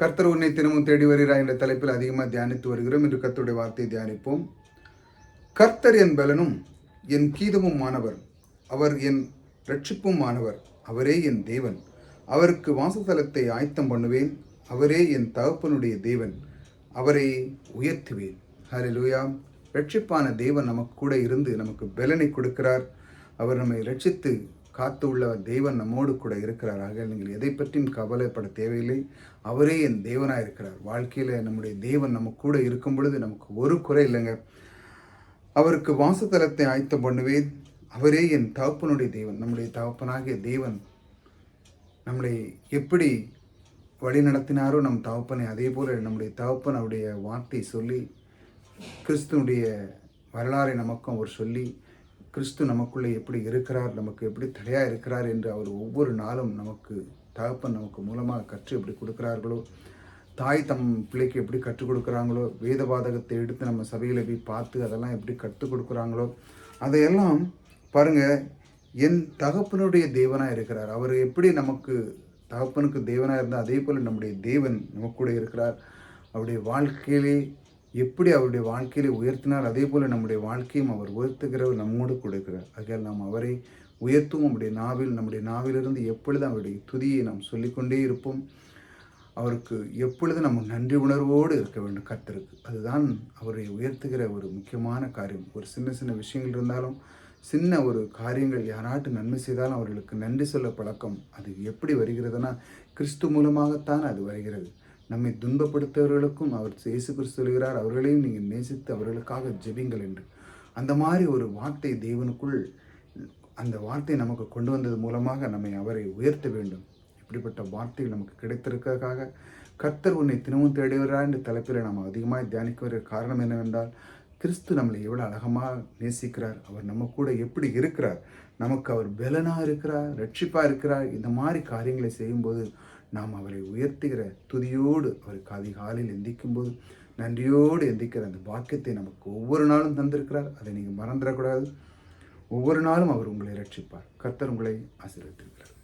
கர்த்தர் உன்னை தினமும் தேடி வருகிறார் என்ற தலைப்பில் அதிகமாக தியானித்து வருகிறோம். என்று கர்த்தருடைய வார்த்தையை தியானிப்போம். கர்த்தர் என் பலனும் என் கீதமும் மாணவர். அவர் என் ரட்சிப்பும் மாணவர். அவரே என் தேவன். அவருக்கு வாசத்தலத்தை ஆயத்தம் பண்ணுவேன். அவரே என் தகப்பனுடைய தேவன். அவரை உயர்த்துவேன். ஹalleluya ரட்சிப்பான தேவன் நமக்கு கூட இருந்து நமக்கு பலனை கொடுக்கிறார். அவர் நம்மை ரட்சித்து காத்து உள்ள தேவன் நம்மோடு கூட இருக்கிறார். ஆக நீங்கள் எதை பற்றியும் கவலைப்பட தேவையில்லை. அவரே என் தேவனாக இருக்கிறார். வாழ்க்கையில் நம்முடைய தேவன் நம்ம கூட இருக்கும் பொழுது நமக்கு ஒரு குறை இல்லைங்க. அவருக்கு வாசத்தலத்தை ஆயத்தம் பண்ணுவேன். அவரே என் தகப்பனுடைய தேவன். நம்முடைய தகப்பனாகிய தேவன் நம்மளை எப்படி வழி நடத்தினாரோ நம் தகப்பனை அதே போல நம்முடைய தகப்பன் அவருடைய வார்த்தை சொல்லி கிறிஸ்துனுடைய வரலாறை நமக்கும் அவர் சொல்லி கிறிஸ்து நமக்குள்ளே எப்படி இருக்கிறார் நமக்கு எப்படி தடையாக இருக்கிறார் என்று அவர் ஒவ்வொரு நாளும் நமக்கு தகப்பன் நமக்கு மூலமாக கற்று எப்படி கொடுக்குறார்களோ தாய் தம் பிள்ளைக்கு எப்படி கற்றுக் கொடுக்குறாங்களோ வேத பாதகத்தை எடுத்து நம்ம சபையில் போய் பார்த்து அதெல்லாம் எப்படி கற்றுக் கொடுக்குறாங்களோ அதையெல்லாம் பாருங்கள் என் தகப்பனுடைய தேவனாக இருக்கிறார். அவர் எப்படி நமக்கு தகப்பனுக்கு தேவனாக இருந்தால் அதே போல் நம்முடைய தேவன் நமக்கு கூட இருக்கிறார். அவருடைய வாழ்க்கையிலே எப்படி அவருடைய வாழ்க்கையில உயர்த்தினார் அதே போல் நம்முடைய வாழ்க்கையும் அவர் உயர்த்துகிறவர் நம்மோடு கொடுக்கிறார் ஆகையால் நாம் அவரை உயர்த்தும் நம்முடைய நாவில் நம்முடைய நாவிலிருந்து எப்பொழுதும் அவருடைய துதியை நாம் சொல்லிக்கொண்டே இருப்போம் அவருக்கு எப்பொழுதும் நம்ம நன்றி உணர்வோடு இருக்க வேண்டும் கத்திருக்கு அதுதான் அவரை உயர்த்துகிற ஒரு முக்கியமான காரியம். ஒரு சின்ன சின்ன விஷயங்கள் இருந்தாலும் சின்ன ஒரு காரியங்கள் யாராட்டு நன்மை செய்தாலும் அவர்களுக்கு நன்றி சொல்ல பழக்கம் அது எப்படி வருகிறதுனா கிறிஸ்து மூலமாகத்தான் அது வருகிறது. நம்மை துன்பப்படுத்தவர்களுக்கும் அவர் இயேசு கிறிஸ்து சொல்கிறார் அவர்களையும் நீங்கள் நேசித்து அவர்களுக்காக ஜெபிங்கள் என்று. அந்த மாதிரி ஒரு வார்த்தை தேவனுக்குள் அந்த வார்த்தை நமக்கு கொண்டு வந்தது மூலமாக நம்மை அவரை உயர்த்த வேண்டும். இப்படிப்பட்ட வார்த்தைகள் நமக்கு கிடைத்திருக்கிறதுக்காக கர்த்தர் உன்னை தினமும் தேடுகிறார் என்ற தலைப்பில் நாம் அதிகமாக தியானிக்க வருகிற காரணம் என்னவென்றால் கிறிஸ்து நம்மளை எவ்வளோ அழகமாக நேசிக்கிறார் அவர் நம்ம கூட எப்படி இருக்கிறார் நமக்கு அவர் பலனாக இருக்கிறார் ரட்சிப்பாக இருக்கிறார் இந்த மாதிரி காரியங்களை செய்யும்போது நாம் அவரை உயர்த்துகிற துதியோடு அவருக்கு அதிகாலையில் எந்திக்கும் போது நன்றியோடு எந்திக்கிற அந்த பாக்கியத்தை நமக்கு ஒவ்வொரு நாளும் தந்திருக்கிறார். அதை நீங்கள் மறந்துடக்கூடாது. ஒவ்வொரு நாளும் அவர் உங்களை ரட்சிப்பார். கர்த்தர் உங்களை ஆசீர்வதித்திருக்கிறார்.